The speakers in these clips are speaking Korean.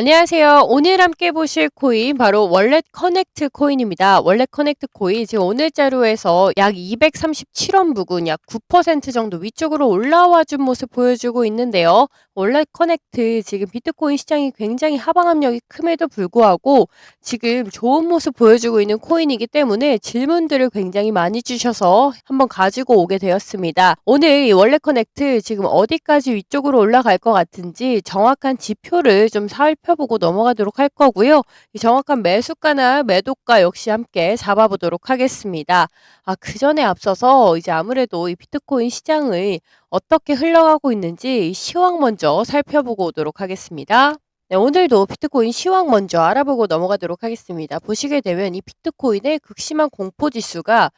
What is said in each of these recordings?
안녕하세요. 오늘 함께 보실 코인 바로 월렛 커넥트 코인입니다. 월렛 커넥트 코인 지금 오늘 자료에서 약 237원 부근 약 9% 정도 위쪽으로 올라와 준 모습 보여주고 있는데요. 월렛 커넥트 지금 비트코인 시장이 굉장히 하방 압력이 큼에도 불구하고 지금 좋은 모습 보여주고 있는 코인이기 때문에 질문들을 굉장히 많이 주셔서 한번 가지고 오게 되었습니다. 오늘 이 월렛 커넥트 지금 어디까지 위쪽으로 올라갈 것 같은지 정확한 지표를 좀 살펴 보고 넘어가도록 할 거고요. 이 정확한 매수가나 매도가 역시 함께 잡아보도록 하겠습니다. 아, 그 전에 앞서서 이제 아무래도 이 비트코인 시장을 어떻게 흘러가고 있는지 시황 먼저 살펴보고 오도록 하겠습니다. 네, 오늘도 비트코인 시황 먼저 알아보고 넘어가도록 하겠습니다. 보시게 되면 이 비트코인의 극심한 공포 지수가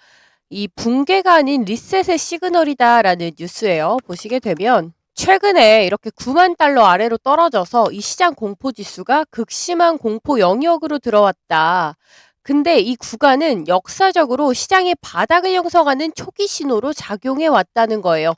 이 붕괴가 아닌 리셋의 시그널이다라는 뉴스예요. 보시게 되면 최근에 이렇게 9만 달러 아래로 떨어져서 이 시장 공포 지수가 극심한 공포 영역으로 들어왔다. 근데 이 구간은 역사적으로 시장의 바닥을 형성하는 초기 신호로 작용해 왔다는 거예요.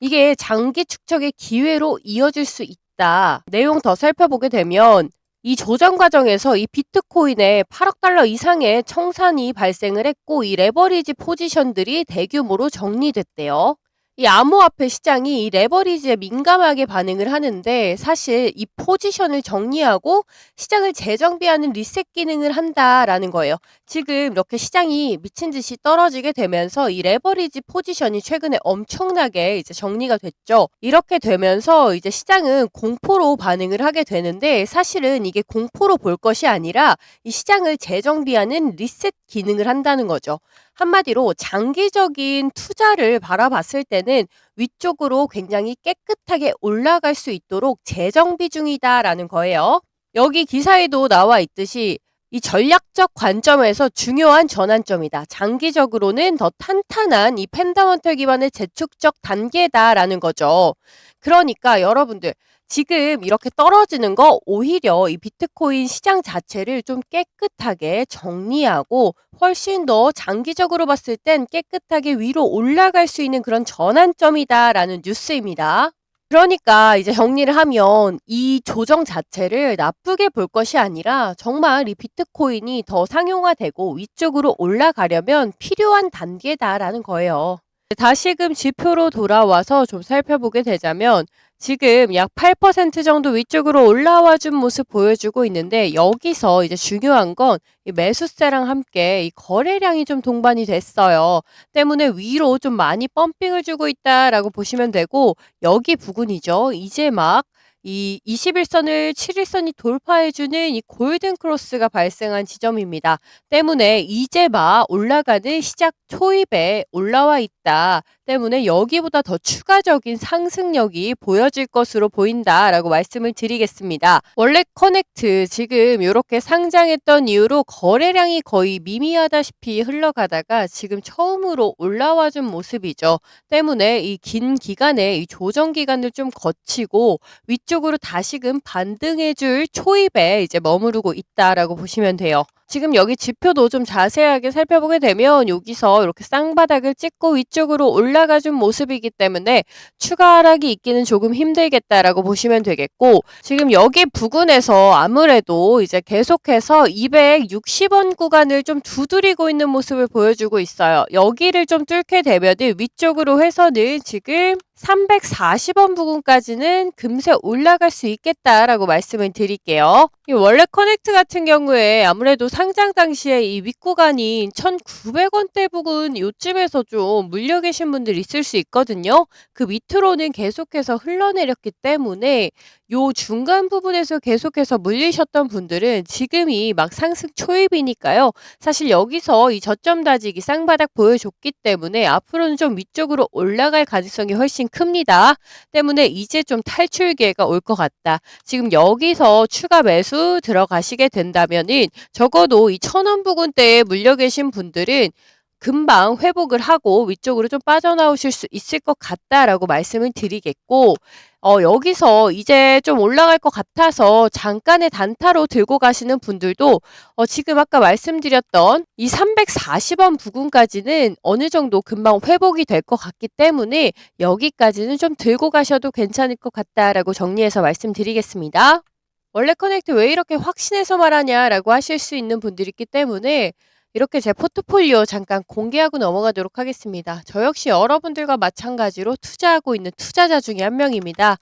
이게 장기 축적의 기회로 이어질 수 있다. 내용 더 살펴보게 되면 이 조정 과정에서 이 비트코인에 8억 달러 이상의 청산이 발생을 했고 이 레버리지 포지션들이 대규모로 정리됐대요. 이 암호화폐 시장이 이 레버리지에 민감하게 반응을 하는데 사실 이 포지션을 정리하고 시장을 재정비하는 리셋 기능을 한다라는 거예요. 지금 이렇게 시장이 미친 듯이 떨어지게 되면서 이 레버리지 포지션이 최근에 엄청나게 이제 정리가 됐죠. 이렇게 되면서 이제 시장은 공포로 반응을 하게 되는데 사실은 이게 공포로 볼 것이 아니라 이 시장을 재정비하는 리셋 기능을 한다는 거죠. 한마디로 장기적인 투자를 바라봤을 때는 위쪽으로 굉장히 깨끗하게 올라갈 수 있도록 재정 비 중이다라는 거예요. 여기 기사에도 나와 있듯이 이 전략적 관점에서 중요한 전환점이다. 장기적으로는 더 탄탄한 이 펜다먼털 기반의 재축적 단계다라는 거죠. 그러니까 여러분들 지금 이렇게 떨어지는 거 오히려 이 비트코인 시장 자체를 좀 깨끗하게 정리하고 훨씬 더 장기적으로 봤을 땐 깨끗하게 위로 올라갈 수 있는 그런 전환점이다라는 뉴스입니다. 그러니까 이제 정리를 하면 이 조정 자체를 나쁘게 볼 것이 아니라 정말 이 비트코인이 더 상용화되고 위쪽으로 올라가려면 필요한 단계다라는 거예요. 다시금 지표로 돌아와서 좀 살펴보게 되자면 지금 약 8% 정도 위쪽으로 올라와 준 모습 보여주고 있는데 여기서 이제 중요한 건 매수세랑 함께 이 거래량이 좀 동반이 됐어요. 때문에 위로 좀 많이 펌핑을 주고 있다라고 보시면 되고 여기 부근이죠. 이제 막 이 21선을 7일선이 돌파해주는 이 골든 크로스가 발생한 지점입니다. 때문에 이제 막 올라가는 시작 초입에 올라와 있다. 때문에 여기보다 더 추가적인 상승력이 보여질 것으로 보인다라고 말씀을 드리겠습니다. 원래 커넥트 지금 이렇게 상장했던 이후로 거래량이 거의 미미하다시피 흘러가다가 지금 처음으로 올라와 준 모습이죠. 때문에 이 긴 기간에 이 조정 기간을 좀 거치고 위쪽 쪽으로 다시금 반등해 줄 초입에 이제 머무르고 있다라고 보시면 돼요. 지금 여기 지표도 좀 자세하게 살펴보게 되면 여기서 이렇게 쌍바닥을 찍고 위쪽으로 올라가 준 모습이기 때문에 추가 하락이 있기는 조금 힘들겠다라고 보시면 되겠고 지금 여기 부근에서 아무래도 이제 계속해서 260원 구간을 좀 두드리고 있는 모습을 보여주고 있어요. 여기를 좀 뚫게 되면 위쪽으로 해서는 지금 340원 부근까지는 금세 올라갈 수 있겠다라고 말씀을 드릴게요. 이 원래 커넥트 같은 경우에 아무래도 상장 당시에 이 윗구간인 1,900원대 부근 요쯤에서 좀 물려 계신 분들 있을 수 있거든요. 그 밑으로는 계속해서 흘러내렸기 때문에 요 중간 부분에서 계속해서 물리셨던 분들은 지금이 막 상승 초입이니까요. 사실 여기서 이 저점 다지기 쌍바닥 보여줬기 때문에 앞으로는 좀 위쪽으로 올라갈 가능성이 훨씬 큽니다. 때문에 이제 좀 탈출 기회가 올 것 같다. 지금 여기서 추가 매수 들어가시게 된다면은 적어도 이 천원 부근대에 물려 계신 분들은 금방 회복을 하고 위쪽으로 좀 빠져나오실 수 있을 것 같다라고 말씀을 드리겠고 어, 여기서 이제 좀 올라갈 것 같아서 잠깐의 단타로 들고 가시는 분들도 어, 지금 아까 말씀드렸던 이 340원 부근까지는 어느 정도 금방 회복이 될 것 같기 때문에 여기까지는 좀 들고 가셔도 괜찮을 것 같다라고 정리해서 말씀드리겠습니다. 원래 커넥트 왜 이렇게 확신해서 말하냐라고 하실 수 있는 분들이 있기 때문에 이렇게 제 포트폴리오 잠깐 공개하고 넘어가도록 하겠습니다. 저 역시 여러분들과 마찬가지로 투자하고 있는 투자자 중에 한 명입니다.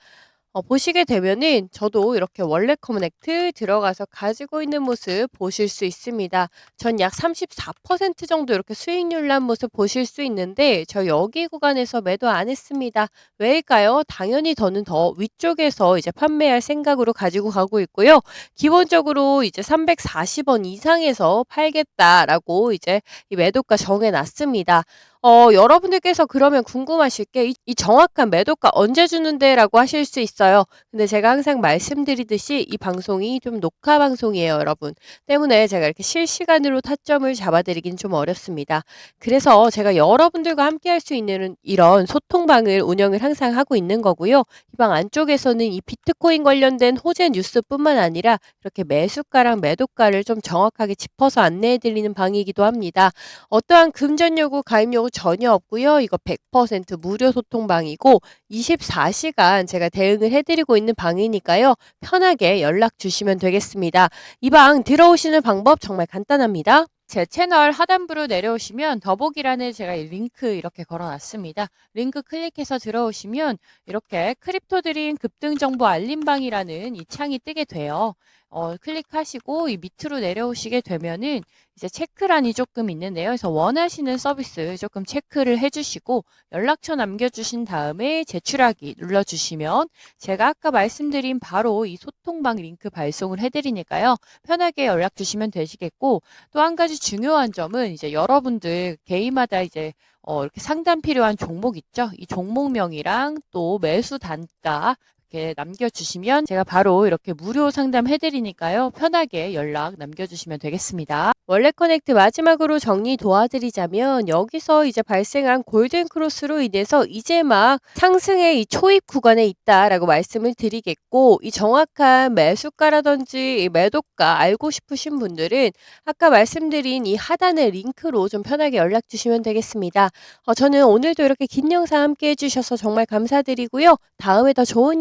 어, 보시게 되면은 저도 이렇게 원래 커넥트 들어가서 가지고 있는 모습 보실 수 있습니다. 전 약 34% 정도 이렇게 수익률 난 모습 보실 수 있는데 저 여기 구간에서 매도 안 했습니다. 왜일까요? 당연히 저는 더 위쪽에서 이제 판매할 생각으로 가지고 가고 있고요. 기본적으로 이제 340원 이상에서 팔겠다라고 이제 이 매도가 정해 놨습니다. 어 여러분들께서 그러면 궁금하실 게이이 정확한 매도가 언제 주는데?"라고 하실 수 있어요. 근데 제가 항상 말씀드리듯이 이 방송이 좀 녹화 방송이에요, 여러분. 때문에 제가 이렇게 실시간으로 타점을 잡아 드리긴 좀 어렵습니다. 그래서 제가 여러분들과 함께 할 수 있는 이런 소통방을 운영을 항상 하고 있는 거고요. 이 방 안쪽에서는 이 비트코인 관련된 호재 뉴스뿐만 아니라 이렇게 매수가랑 매도가를 좀 정확하게 짚어서 안내해 드리는 방이기도 합니다. 어떠한 금전 요구, 가입 요구 전혀 없고요. 이거 100% 무료 소통방이고 24시간 제가 대응을 해 드리고 있는 방이니까요. 편하게 연락 주시면 되겠습니다. 이 방 들어오시는 방법 정말 간단합니다. 제 채널 하단부로 내려오시면 더보기란에 제가 이 링크 이렇게 걸어 놨습니다. 링크 클릭해서 들어오시면 이렇게 크립토 드림 급등 정보 알림방이라는 이 창이 뜨게 돼요. 어, 클릭하시고 이 밑으로 내려오시게 되면은 이제 체크란이 조금 있는데요. 그래서 원하시는 서비스 조금 체크를 해주시고 연락처 남겨주신 다음에 제출하기 눌러주시면 제가 아까 말씀드린 바로 이 소통방 링크 발송을 해드리니까요. 편하게 연락 주시면 되시겠고 또 한 가지 중요한 점은 이제 여러분들 개인마다 이제 어, 이렇게 상담 필요한 종목 있죠? 이 종목명이랑 또 매수 단가 이렇게 남겨주시면 제가 바로 이렇게 무료 상담 해드리니까요. 편하게 연락 남겨주시면 되겠습니다. 원래 커넥트 마지막으로 정리 도와드리자면 여기서 이제 발생한 골든 크로스로 인해서 이제 막 상승의 이 초입 구간에 있다라고 말씀을 드리겠고 이 정확한 매수가라든지 이 매도가 알고 싶으신 분들은 아까 말씀드린 이 하단의 링크로 좀 편하게 연락 주시면 되겠습니다. 어, 저는 오늘도 이렇게 긴 영상 함께 해주셔서 정말 감사드리고요. 다음에 더 좋은